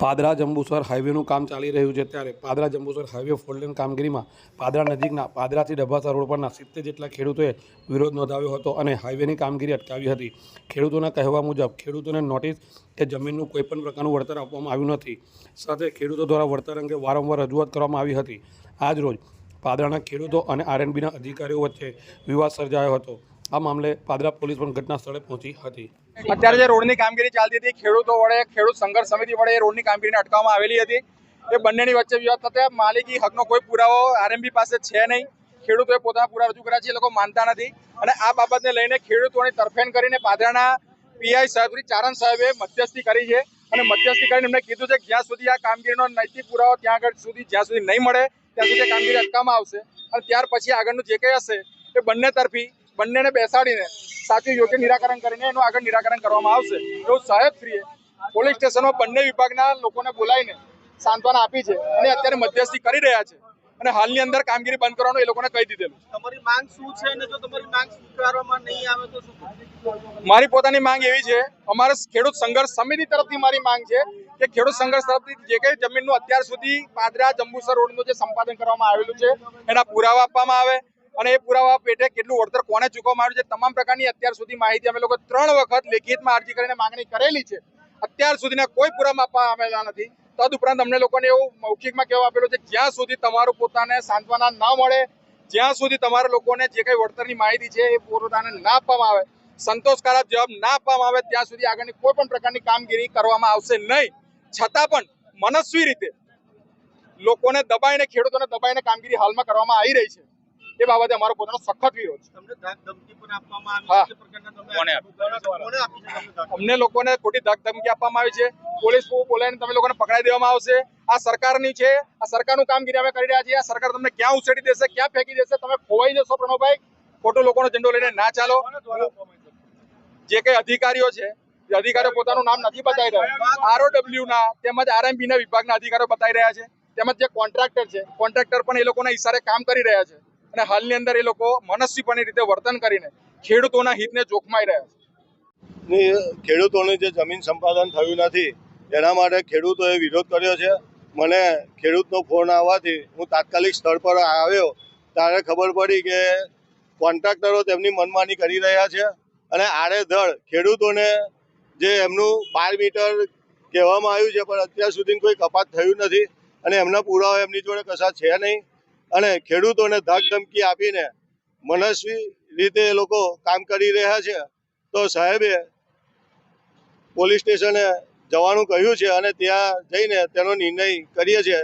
પાદરા જંબુસર હાઈવેનું કામ ચાલી રહ્યું છે ત્યારે પાદરા જંબુસર હાઈવે ફોરલેન કામગીરીમાં પાદરા નજીકના પાદરાથી ડબ્બાસા રોડ પરના સિત્તેર જેટલા ખેડૂતોએ વિરોધ નોંધાવ્યો હતો અને હાઈવેની કામગીરી અટકાવી હતી. ખેડૂતોના કહેવા મુજબ, ખેડૂતોને નોટિસ કે જમીનનું કોઈપણ પ્રકારનું વળતર આપવામાં આવ્યું નથી. સાથે ખેડૂતો દ્વારા વળતર અંગે વારંવાર રજૂઆત કરવામાં આવી હતી. આજ રોજ પાદરાના ખેડૂતો અને આરએનબીના અધિકારીઓ વચ્ચે વિવાદ સર્જાયો હતો. આ મામલે પાદરા પોલીસ પણ ઘટના સ્થળે પહોંચી હતી. અત્યારે જે રોડની કામગીરી ચાલતી હતી, ખેડૂતો વડે, ખેડૂત સંઘર્ષ સમિતિ વડે એ રોડની કામગીરીને અટકાવવામાં આવેલી હતી. એ બંનેની વચ્ચે વિવાદ થતા માલિકી હકનો કોઈ પુરાવો આરએમબી પાસે છે નહીં. ખેડૂતોએ પોતાના પુરાવા રજૂ કર્યા છે, એ લોકો માનતા નથી. અને આ બાબતને લઈને ખેડૂતોની તરફેણ કરીને પાદરાના પીઆઈ સાહેબ ચારણ સાહેબે મધ્યસ્થી કરી છે. અને મધ્યસ્થી કરીને એમને કીધું છે જ્યાં સુધી આ કામગીરીનો નૈતિક પુરાવો ત્યાં આગળ સુધી, જ્યાં સુધી નહીં મળે, ત્યાં સુધી કામગીરી અટકાવવામાં આવશે. અને ત્યાર પછી આગળનું જે કંઈ હશે, એ બંને તરફી બંનેને બેસાડીને સાચું યોગ્ય નિરાકરણ કરીને એનું આગળ નિરાકરણ કરવામાં આવશે. એવું સાહેબ શ્રીએ પોલીસ સ્ટેશનમાં બંને વિભાગના લોકોને બોલાવીને સાંત્વના આપી છે અને અત્યારે મધ્યસ્થી કરી રહ્યા છે. અને હાલની અંદર કામગીરી બંધ કરવાનું એ લોકોને કહી દીધેલું તમારી માંગ શું છે? અને જો તમારી માંગ સ્વીકારવામાં નહીં આવે તો શું મારી પોતાની માંગ એવી છે અમારે ખેડૂત સંઘર્ષ સમિતિ તરફથી મારી માંગ છે કે ખેડૂત સંઘર્ષ તરફથી જે કઈ જમીનનું અત્યાર સુધી પાદરા જંબુસર રોડનું જે સંપાદન કરવામાં આવેલું છે એના પુરાવા આપવામાં આવે અને એ પુરાવા પેટે કેટલું વળતર કોને ચૂકવવામાં આવ્યું છે તમામ પ્રકારની અત્યાર સુધી માહિતી અમે લોકો ત્રણ વખત લેખિતમાં અરજી કરીને માંગણી કરેલી છે. અત્યાર સુધીના કોઈ પુરાવા આપવા આવેલા નથી. તદ અમને લોકોને એવું મૌખિકમાં કહેવા આપેલું છે, જ્યાં સુધી તમારું પોતાને સાંત્વના ન મળે, જ્યાં સુધી તમારા લોકોને જે કઈ વળતરની માહિતી છે એ પોતાને ના આપવામાં આવે, સંતોષકારક જવાબ ના આપવામાં આવે, ત્યાં સુધી આગળની કોઈ પણ પ્રકારની કામગીરી કરવામાં આવશે નહીં. છતાં પણ મનસ્વી રીતે લોકોને દબાઈને, ખેડૂતોને દબાઈને કામગીરી હાલમાં કરવામાં આવી રહી છે. એ બાબતે અમારો પોતાનો સખત વિરોધ છે. તમને ધાક ધમકી પણ આપવામાં હા. આવી છે. તે પ્રકારના તમે કોને કોને આપી છે તમને ધાક? અમને લોકોને ખોટી ધક ધમકી આપવામાં આવી છે. પોલીસ બોલાવીને તમે લોકોને પકડાઈ દેવામાં આવશે. આ સરકારની છે આ સરકારનું કામગીરી અમે કરી રહ્યા છીએ. આ સરકાર તમને ક્યાં ઉછેડી દેશે ક્યાં ફેંકી દેશે તમે ખોવાઈ જશો પ્રણવભાઈ. ખોટો લોકોનો ઝંડો લઈને ના ચાલો. જે કઈ અધિકારીઓ છે એ અધિકારીઓ પોતાનું નામ નથી બતાવી રહ્યા. આરઓડબ્લ્યુ ના તેમજ આરએમબી ના વિભાગના અધિકારીઓ બતાવી રહ્યા છે. તેમજ જે કોન્ટ્રાક્ટર છે કોન્ટ્રાક્ટર પણ એ લોકોના ઈશારે કામ કરી રહ્યા છે. અને હાલની અંદર એ લોકો મનસ્વીપણી રીતે વર્તન કરીને ખેડૂતોના હિતને જોખમાઈ રહ્યા છે. ખેડૂતોને જે જમીન સંપાદન થયું નથી, એના માટે ખેડૂતોએ વિરોધ કર્યો છે. મને ખેડૂતનો ફોન આવવાથી હું તાત્કાલિક સ્થળ પર આવ્યો. ત્યારે ખબર પડી કે કોન્ટ્રાક્ટરો તેમની મનમાની કરી રહ્યા છે અને આડેધડ ખેડૂતોને જે એમનું બાર મીટર કહેવામાં આવ્યું છે, પણ અત્યાર સુધી કોઈ કપાત થયું નથી અને એમના પુરાવા એમની જોડે કશા છે નહીં. અને ખેડૂતોને ધાક ધમકી આપીને મનસ્વી રીતે એ લોકો કામ કરી રહ્યા છે. તો સાહેબે પોલીસ સ્ટેશને જવાનું કહ્યું છે અને ત્યાં જઈને તેનો નિર્ણય કરીએ છીએ.